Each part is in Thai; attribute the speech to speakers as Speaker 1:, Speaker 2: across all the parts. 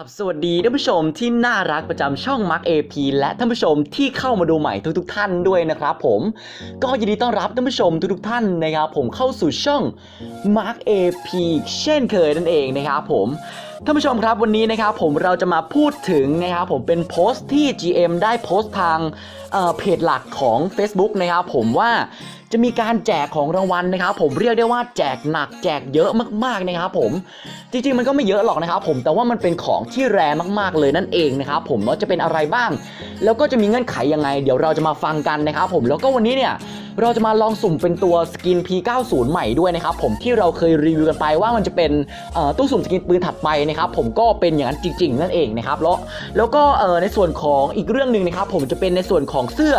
Speaker 1: ราบสวัสดีท่านผู้ชมที่น่ารักประจำช่อง Mark AP และท่านผู้ชมที่เข้ามาดูใหม่ทุก ๆ ท่านด้วยนะครับผมก็ยินดีต้อนรับท่านผู้ชมทุก ๆ ท่านนะครับผมเข้าสู่ช่อง Mark AP เช่นเคยนั่นเองนะครับผม ท่านผู้ชมครับวันนี้นะครับผมเราจะมาพูดถึงนะครับผมเป็นโพสต์ที่ GM ได้โพสต์ทางเเพจหลักของ Facebook นะครับผมว่าจะมีการแจกของรางวัลนะครับผมเรียกได้ว่าแจกหนักแจกเยอะมากๆนะครับผมจริงๆมันก็ไม่เยอะหรอกนะครับผมแต่ว่ามันเป็นของที่แรงมากๆเลยนั่นเองนะครับผมเนาะจะเป็นอะไรบ้าง แล้วก็จะมีเงื่อนไขยังไง เดี๋ยวเราจะมาฟังกันนะครับผมแล้วก็วันนี้เนี่ย เราจะมาลองสุ่มเป็นตัวสกิน P90 ใหม่ด้วยนะครับผมที่เราเคยรีวิวกันไปว่ามันจะเป็นตู้สุ่มสกินปืนถัดไปนะครับผมก็เป็นอย่างนั้นจริง ๆ นั่นเองนะครับแล้วแล้วก็ในส่วนของอีกเรื่องหนึ่งนะครับผมจะเป็นในส่วนของเสื้อ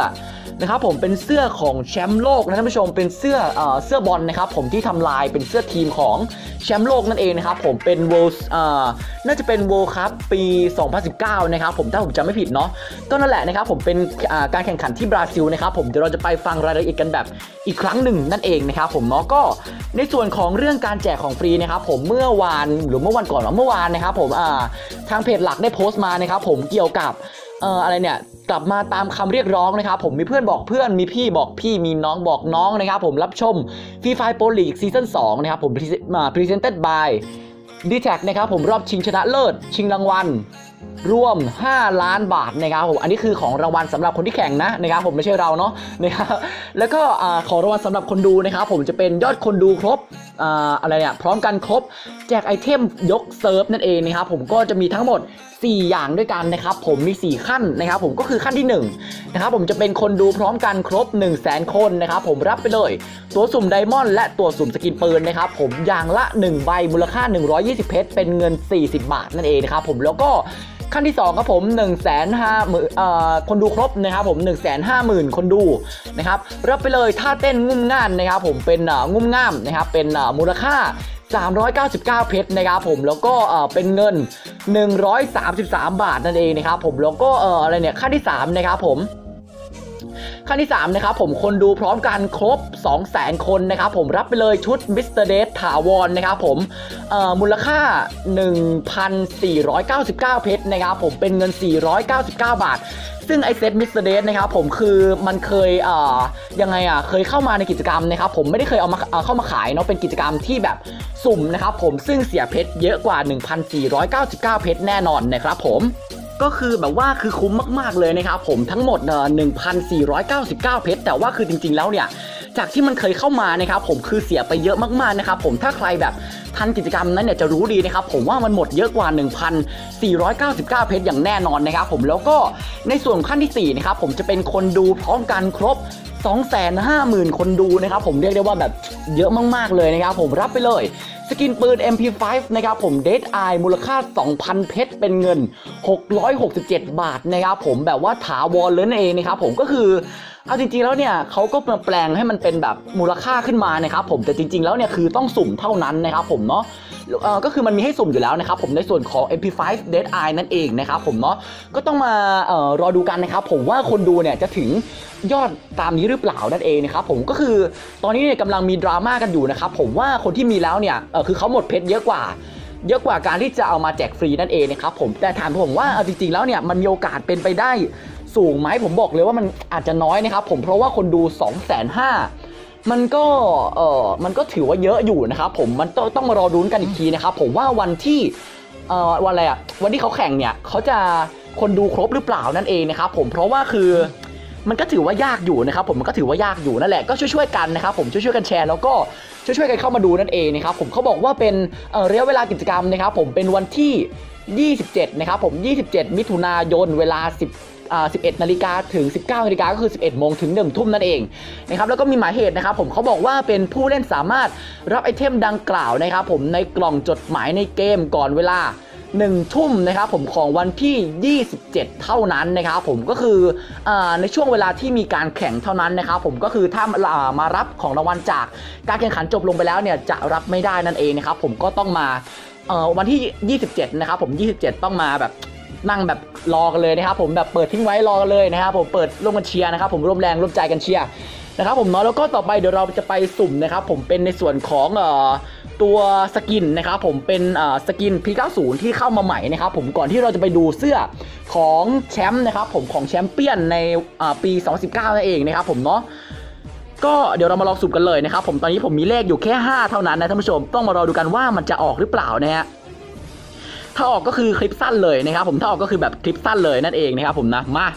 Speaker 1: นะครับผมเป็นเสื้อของแชมป์โลกนะท่านผู้ชมเป็นเสื้อเอ่อเสื้อบอลนะครับผมที่ทำลายเป็นเสื้อทีมของแชมป์โลกนั่นเองนะครับผมเป็น World เอ่อน่าจะเป็น World Cup ปี 2019 นะครับผมถ้าผมจำไม่ผิดเนาะก็นั่นแหละนะครับผมเป็นอ่าการแข่งขันที่บราซิลนะครับผมเดี๋ยวเราจะไปฟังรายละเอียดกันแบบอีกครั้งหนึ่งนั่นเองนะครับผมเนาะก็ในส่วนของเรื่องการแจกของฟรีนะครับผมเมื่อวานหรือเมื่อวันก่อนหรือเมื่อวานนะครับผมอ่าทางเพจหลักได้โพสต์มานะครับผมเกี่ยวกับ เอ่ออะไรเนี่ยกลับมาตามคำเรียกร้องนะครับ ผมมีเพื่อนบอกเพื่อนมีพี่บอกพี่มีน้องบอกน้องนะครับ ผมรับชมฟรีไฟโปรลีกซีซั่น2นะครับ ผมมาพรีเซนต์ by d t แท็นะครับผมรอบชิงชนะเลิศ ชิงรางวัลรวม 5 ล้านบาทนะครับผมอันนี้คือของรางวัลสำหรับคนที่แข่งนะนะครับผมไม่ใช่เราเนาะนะครับแล้วก็อ่าของรางวัลสำหรับคนดูนะครับผมจะเป็นยอดคนดูครบอ่าอะไรเนี่ยพร้อมกันครบ แจกไอเทมยกเซิร์ฟนั่นเองนะครับผมก็จะมีทั้งหมด 4 อย่างด้วยกันนะครับผมมี 4 ขั้นนะครับผมก็คือขั้นที่1นะครับผมจะเป็นคนดูพร้อมกันครบ 1 0 0 0 0แคนนะครับผมรับไปเลย ตัวสุ่มไดมอนด์และตัวสุ่มสกินปืนนะครับผมอย่างละ 1 ใบมูลค่า 120 เพชรเป็นเงิน 40 บาทนั่นเองนะครับผมแล้วก็ขั้นที่ 2 ครับผม1 5 0 0 0 0เอ่อคนดูครบนะครับผม 1 5 0 0 0 0 คนดูนะครับรับไปเลยท่าเต้นงุ่มง่านนะครับผมเป็นอ่างุ่มง่ามนะครับเป็นอ่ามูลค่า 399 เพชรนะครับผมแล้วก็เอ่อเป็นเงิน 133 บาทนั่นเองนะครับผมแล้วก็อะไรเนี่ยขั้นที่3นะครับผมขั้นที่ 3 นะครับผมคนดูพร้อมกันครบ 200,000 คนนะครับผมรับไปเลยชุดมิสเตอร์เดถาวรนะครับผมเอ่อมูลค่า 1,499 เพชรนะครับผมเป็นเงิน 499 บาท ซึ่งไอเซตมิสเตอร์เดนะครับผมคือมันเคยเอ่อยังไงอะเคยเข้ามาในกิจกรรมนะครับผมไม่ได้เคยเอามาเอาเข้ามาขายเนาะเป็นกิจกรรมที่แบบสุ่มนะครับผมซึ่งเสียเพชรเยอะกว่า 1,499 เพชรแน่นอนนะครับผมก็คือแบบว่าคือคุ้มมากๆเลยนะครับผมทั้งหมดเอ่อ1,499 เพชร แต่ว่าคือจริงๆแล้วเนี่ยจากที่มันเคยเข้ามานะครับผมคือเสียไปเยอะมากๆนะครับผมถ้าใครแบบ ทันกิจกรรมนั้นเนี่ยจะรู้ดีนะครับผมว่ามันหมดเยอะกว่า 1,499 เพชรอย่างแน่นอนนะครับผมแล้วก็ในส่วนขั้นที่4นะครับผมจะเป็นคนดูพร้อมกันครบ250,000 คนดูนะครับผมเรียกได้ว่าแบบเยอะมากๆเลยนะครับผมรับไปเลย สกินปืน MP5 นะครับผม Dead Eye มูลค่า 2,000 เพชรเป็นเงิน 667 บาทนะครับผมแบบว่าถาวรเลยนั่นเองนะครับผมก็คือเอาจริงๆแล้วเนี่ยเขาก็มาแปลงให้มันเป็นแบบมูลค่าขึ้นมานะครับผมแต่จริง ๆ แล้วเนี่ยคือต้องสุ่มเท่านั้นนะครับผมเนาะเออก็คือมันมีให้สุ่มอยู่แล้วนะครับผมในส่วนของ MP5 Dead Eye นั่นเองนะครับผมเนาะก็ต้องมาเอ่อรอดูกันนะครับผมว่าคนดูเนี่ยจะถึงยอดตามนี้หรือเปล่านั่นเองนะครับผมก็คือตอนนี้เนี่ยกำลังมีดราม่ากันอยู่นะครับผมว่าคนที่มีแล้วเนี่ยเคือเขาหมดเพชรเยอะกว่า เยอะกว่าการที่จะเอามาแจกฟรีนั่นเองนะครับผมแต่ถามผมว่าเอาจริงๆแล้วเนี่ยมันมีโอกาสเป็นไปได้สูงไหมผมบอกเลยว่ามันอาจจะน้อยนะครับผมเพราะว่าคนดู 2 5 0 0 0มันก็เออมันก็ถือว่าเยอะอยู่นะครับผมมันต้องต้องมารอรุ้นกันอีกทีนะครับผมว่าวันที่เอ่อวันอะไรอะวันที่เขาแข่งเนี่ยเขาจะคนดูครบหรือเปล่านั่นเองนะครับผมเพราะว่าคือ มันก็ถือว่ายากอยู่นะครับผมมันก็ถือว่ายากอยู่นั่นแหละก็ช่วยๆกันนะครับผมช่วยๆกันแชร์แล้วก็ช่วยๆกันเข้ามาดูนั่นเองนะครับผมเขาบอกว่าเป็นเระยะเวลากิจกรรมนะครับผมเป็นวันที่ 27 นะครับผม 27 มิถุนายนเวลา 10อ่า11นาฬิกาถึง 19นาฬิกาก็คือ 11โมงถึง 1 ทุ่มนั่นเองนะครับแล้วก็มีหมายเหตุนะครับผมเขาบอกว่าเป็นผู้เล่นสามารถรับไอเทมดังกล่าวนะครับผมในกล่องจดหมายในเกมก่อนเวลา 1 ทุ่มนะครับผมของวันที่ 27 เท่านั้นนะครับผมก็คืออในช่วงเวลาที่มีการแข่งเท่านั้นนะครับผมก็คือถ้ามารับของรางวัลจากการแข่งขันจบลงไปแล้วเนี่ยจะรับไม่ได้นั่นเองนะครับผมก็ต้องมาวันที่ 27 นะครับผม 27 ต้องมาแบบนั่งแบบรอกันเลยนะครับผมแบบเปิดทิ้งไว้รอกันเลยนะครับผมเปิดร่วมกันเชียร์นะครับผมร่วมแรงร่วมใจกันเชียร์นะครับผมเนาะแล้วก็ต่อไปเดี๋ยวเราจะไปสุ่มนะครับผมเป็นในส่วนของเอ่อ ตัวสกินนะครับผมเป็นสกิน P90 ที่เข้ามาใหม่นะครับผมก่อนที่เราจะไปดูเสื้อของแชมป์นะครับผมของแชมเปี้ยนในปี 2019 นั่นเองนะครับผมเนาะก็เดี๋ยวเรามาลองสุ่มกันเลยนะครับผมตอนนี้ผมมีเลขอยู่แค่ 5 เท่านั้นนะท่านผู้ชมต้องมารอดูกันว่ามันจะออกหรือเปล่านะฮะถ้าออกก็คือคลิปสั้นเลยนะครับผมถ้าออกก็คือแบบคลิปสั้นเลยนั่นเองนะครับผมนะมา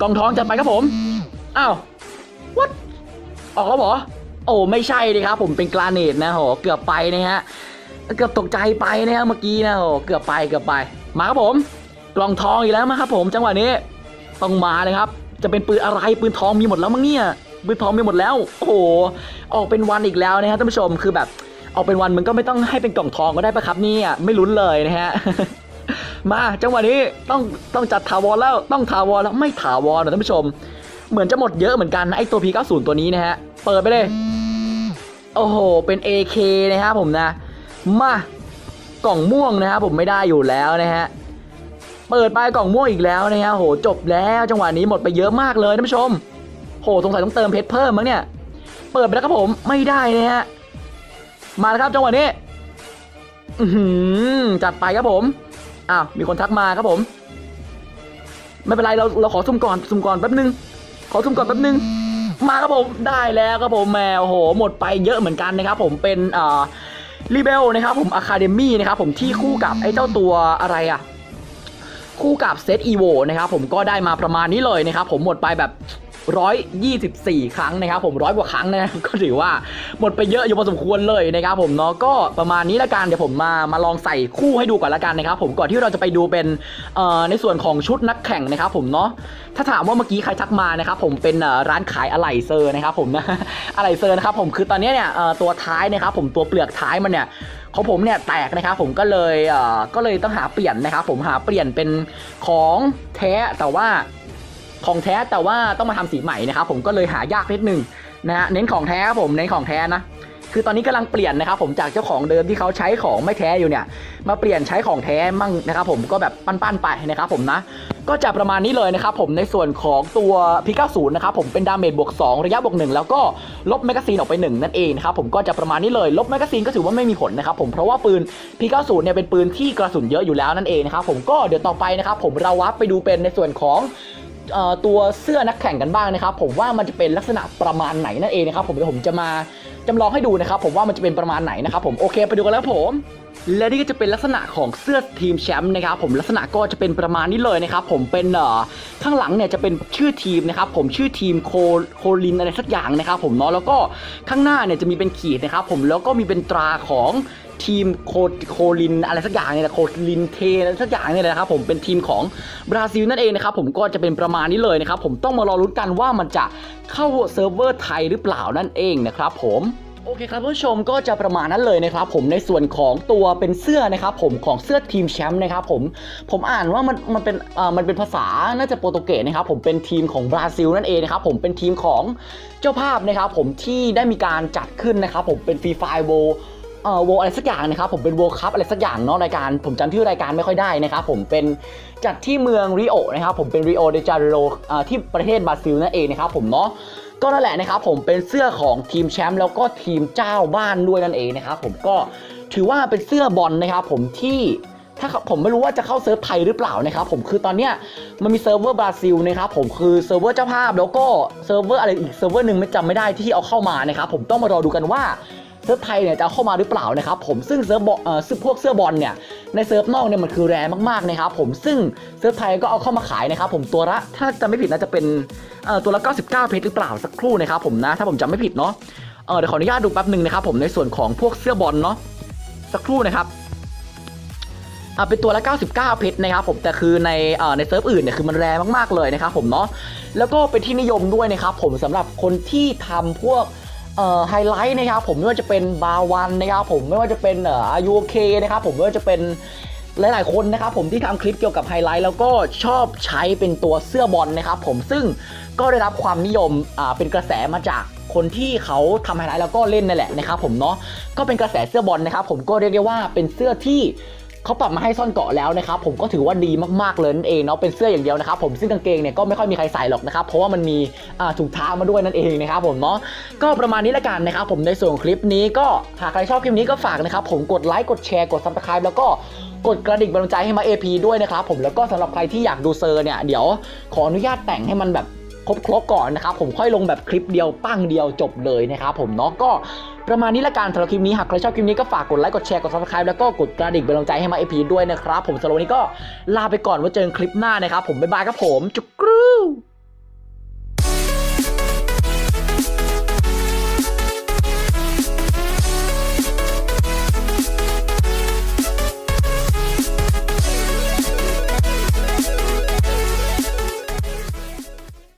Speaker 1: กองท้องจัดไปครับผมอ้าว what ออกแล้วเหรอ โอ้ไม่ใช่เลยครับ ผมเป็นกราเนตนะโหเกือบไปนะฮะเกือบตกใจไปนะฮะเมื่อกี้นะโหเกือบไปเกือบไป มาครับผมกล่องทองอีกแล้วมาครับผมจังหวะนี้ต้องมาเลยครับ จะเป็นปืนอะไรปืนทองมีหมดแล้วมั้งเนี่ยปืนทองมีหมดแล้วโอ้โหออกเป็นวันอีกแล้วนะฮะท่านผู้ชมคือแบบออกเป็นวันมันก็ไม่ต้องให้เป็นกล่องทองก็ได้ปะครับเนี่ยไม่ลุ้นเลยนะฮะมาจังหวะนี้ต้องต้องจัดถาวรแล้วต้องถาวรแล้วไม่ถาวรนะท่านผู้ชม เหมือนจะหมดเยอะเหมือนกันนะไอตัว P90 ตัวนี้นะฮะเปิดไปเลย โอ้โห เป็น AK นะครับผมนะ มากล่องม่วงนะครับผมไม่ได้อยู่แล้วนะฮะ เปิดไปกล่องม่วงอีกแล้วนะฮะโหจบแล้วจังหวะนี้หมดไปเยอะมากเลยท่านผู้ชม โหสงสัยต้องเติมเพชรเพิ่มมั้งเนี่ย เปิดไปแล้วครับผมไม่ได้นะฮะ มาแล้วครับจังหวะนี้อืจัดไปครับผม อ้าว มีคนทักมาครับผม ไม่เป็นไรเราเราขอซุ่มก่อนซุ่มก่อนแป๊บนึง ขอซุ่มก่อนแป๊บนึง มาครับผมได้แล้วครับผมแมวโหหมดไปเยอะเหมือนกันนะครับผมเป็นอ่อรีเบลนะครับผมอะคาเดมี่นะครับผมที่คู่กับไอ้เจ้าตัวอะไรอะคู่กับเซตอีโวนะครับผมก็ได้มาประมาณนี้เลยนะครับผมหมดไปแบบ 124 ครั้งนะครับผมร้อยกว่าครั้งนะก็ถือว่าหมดไปเยอะอยู่พอสมควรเลยนะครับผมเนาะก็ประมาณนี้ละกันเดี๋ยวผมมามาลองใส่คู่ให้ดูก่อนละกันนะครับผมก่อนที่เราจะไปดูเป็นในส่วนของชุดนักแข่งนะครับผมเนาะถ้าถามว่าเมื่อกี้ใครทักมานะครับผมเป็นร้านขายอะไหล่เซอร์นะครับผมนะอะไหล่เซอร์นะครับผมคือตอนนี้เนี่ยตัวท้ายนะครับผมตัวเปลือกท้ายมันเนี่ยของผมเนี่ยแตกนะครับผมก็เลยเก็เลยต้องหาเปลี่ยนนะครับผมหาเปลี่ยนเป็นของแท้แต่ว่า ของแท้แต่ว่าต้องมาทำสีใหม่นะครับผมก็เลยหายากนิดนึงนะฮะเน้นของแท้ครับผมเน้นของแท้นะคือตอนนี้กำลังเปลี่ยนนะครับผมจากเจ้าของเดิมที่เขาใช้ของไม่แท้อยู่เนี่ยมาเปลี่ยนใช้ของแท้มั่งนะครับผมก็แบบปั้นๆไปนะครับผมนะก็จะประมาณนี้เลยนะครับผมในส่วนของตัว P90 นะครับผมเป็นดาเมจบวก2 ระยะบวก1แล้วก็ลบแมกกาซีนออกไป 1 นั่นเองนะครับผมก็จะประมาณนี้เลยลบแมกกาซีนก็ถือว่าไม่มีผลนะครับผมเพราะว่าปืน P90 เนี่ยเป็นปืนที่กระสุนเยอะอยู่แล้วนั่นเองนะครับผมก็เดี๋ยวต่อไปนะครับผมเราวับไปดูเป็นในส่วนของ ตัวเสื้อนักแข่งกันบ้างนะครับผมว่ามันจะเป็นลักษณะประมาณไหนนั่นเองนะครับผมเดี๋ยวผมจะมาจำลองให้ดูนะครับผมว่ามันจะเป็นประมาณไหนนะครับผมโอเคไปดูกันแล้วผมและนี่ก็จะเป็นลักษณะของเสื้อทีมแชมป์นะครับผมลักษณะก็จะเป็นประมาณนี้เลยนะครับผมเป็นเอ่อข้างหลังเนี่ยจะเป็นชื่อทีมนะครับผมชื่อทีมโคโคลินอะไรสักอย่างนะครับผมเนาะแล้วก็ข้างหน้าเนี่ยจะมีเป็นขีดนะครับผมแล้วก็มีเป็นตราของ ทีมโคโคลินอะไรสักอย่างเนี่ยแหละโคลินเทอะไรสักอย่างเนี่ยนะครับผมเป็นทีมของบราซิลนั่นเองนะครับผมก็จะเป็นประมาณนี้เลยนะครับผมต้องมารอรุ้นกันว่ามันจะเข้าเซิร์ฟเวอร์ไทยหรือเปล่านั่นเองนะครับผมโอเคครับผู้ชมก็จะประมาณนั้นเลยนะครับผมในส่วนของตัวเป็นเสื้อนะครับผมของเสื้อทีมแชมป์นะครับผมผมอ่านว่ามันมันเป็นอ่ามันเป็นภาษาน่าจะโปรตุเกสนะครับผมเป็นทีมของบราซิลนั่นเองนะครับผมเป็นทีมของเจ้าภาพนะครับผมที่ได้มีการจัดขึ้นนะครับผมเป็นฟรีไฟโว เอ่อโวอะไรสักอย่างนะครับผมเป็นโวคัพอะไรสักอย่างเนาะรายการ ผมจำชื่อรายการไม่ค่อยได้นะครับผมเป็นจัดที่เมืองริโอนะครับผมเป็นริโอเดจาริโรที่ประเทศบราซิลนั่นเองนะครับผมเนาะก็นั่นแหละนะครับผมเป็นเสื้อของทีมแชมป์แล้วก็ทีมเจ้าบ้านด้วยนั่นเองนะครับผมก็ถือว่าเป็นเสื้อบอลนะครับผมที่ถ้าผมไม่รู้ว่าจะเข้าเซิร์ฟไทยหรือเปล่านะครับผมคือตอนเนี้ยมันมีเซิร์ฟเวอร์บราซิลนะครับผมคือเซิร์ฟเวอร์เจ้าภาพแล้วก็เซิร์ฟเวอร์อะไรอีกเซิร์ฟเวอร์หนึ่งไม่จำไม่ได้ที่เอาเข้ามานะครับผมต้องมารอดูกันว่า เซิร์ฟไทยเนี่ยจะเอาเข้ามาหรือเปล่านะครับผมซึ่งเซิร์ฟบอลเอ่อซึ่งพวกเสื้อบอลเนี่ยในเซิร์ฟนอกเนี่ยมันคือแรงมากๆนะครับผมซึ่งเซิร์ฟไทยก็เอาเข้ามาขายนะครับผมตัวละถ้าจะไม่ผิดน่าจะเป็นเอ่อตัวละ 99 เพชรหรือเปล่าสักครู่นะครับผมนะถ้าผมจำไม่ผิดเนาะเออเดี๋ยวขออนุญาตดูแป๊บหนึ่งนะครับผมในส่วนของพวกเสื้อบอลเนาะสักครู่นะครับอ่าเป็นตัวละ 99 เพชรนะครับผมแต่คือในเอ่อในเซิร์ฟอื่นเนี่ยคือมันแรงมากๆเลยนะครับผมเนาะแล้วก็เป็นที่นิยมด้วยนะครับผมสำหรับคนที่ทำพวก ไฮไลท์นะครับผมไม่ว่าจะเป็นบาวันนะครับผมไม่ว่าจะเป็นอายุเคนะครับผมไม่ว่าจะเป็นหลาย ๆ คนนะครับผมที่ทำคลิปเกี่ยวกับไฮไลท์แล้วก็ชอบใช้เป็นตัวเสื้อบอลนะครับผมซึ่งก็ได้รับความนิยมเป็นกระแสมาจากคนที่เขาทำไฮไลท์แล้วก็เล่นนั่นแหละนะครับผมเนาะก็เป็นกระแสเสื้อบอลนะครับผมก็เรียกได้ว่าเป็นเสื้อที่ เขาปรับมาให้ซ่อนเกาะแล้วนะครับผมก็ถือว่าดีมากๆเลยนั่นเองเนาะเป็นเสื้ออย่างเดียวนะครับผมซึ่งกางเกงเนี่ยก็ไม่ค่อยมีใครใส่หรอกนะครับเพราะว่ามันมีถุงเท้ามาด้วยนั่นเองนะครับผมเนาะก็ประมาณนี้ละกันนะครับผมในส่วนคลิปนี้ก็หากใครชอบคลิปนี้ก็ฝากนะครับผมกดไลค์กดแชร์กด subscribe แล้วก็กดกระดิ่งเป็นกำลังใจให้มา AP ด้วยนะครับผมแล้วก็สำหรับใครที่อยากดูเซอร์เนี่ยเดี๋ยวขออนุญาตแต่งให้มันแบบ ครบๆก่อนนะครับผมค่อยลงแบบคลิปเดียวปั้งเดียวจบเลยนะครับผมเนาะก็ประมาณนี้ละกันสำหรับคลิปนี้หากใครชอบคลิปนี้ก็ฝากกดไลค์กดแชร์กด subscribe แล้วก็กดกระดิ่งเป็นกำลังใจให้มาเอพีด้วยนะครับผมสำหรับวันนี้ก็ลาไปก่อนไว่าเจอกันคลิปหน้านะครับผมบ๊ายบายครับผมจุ๊กรู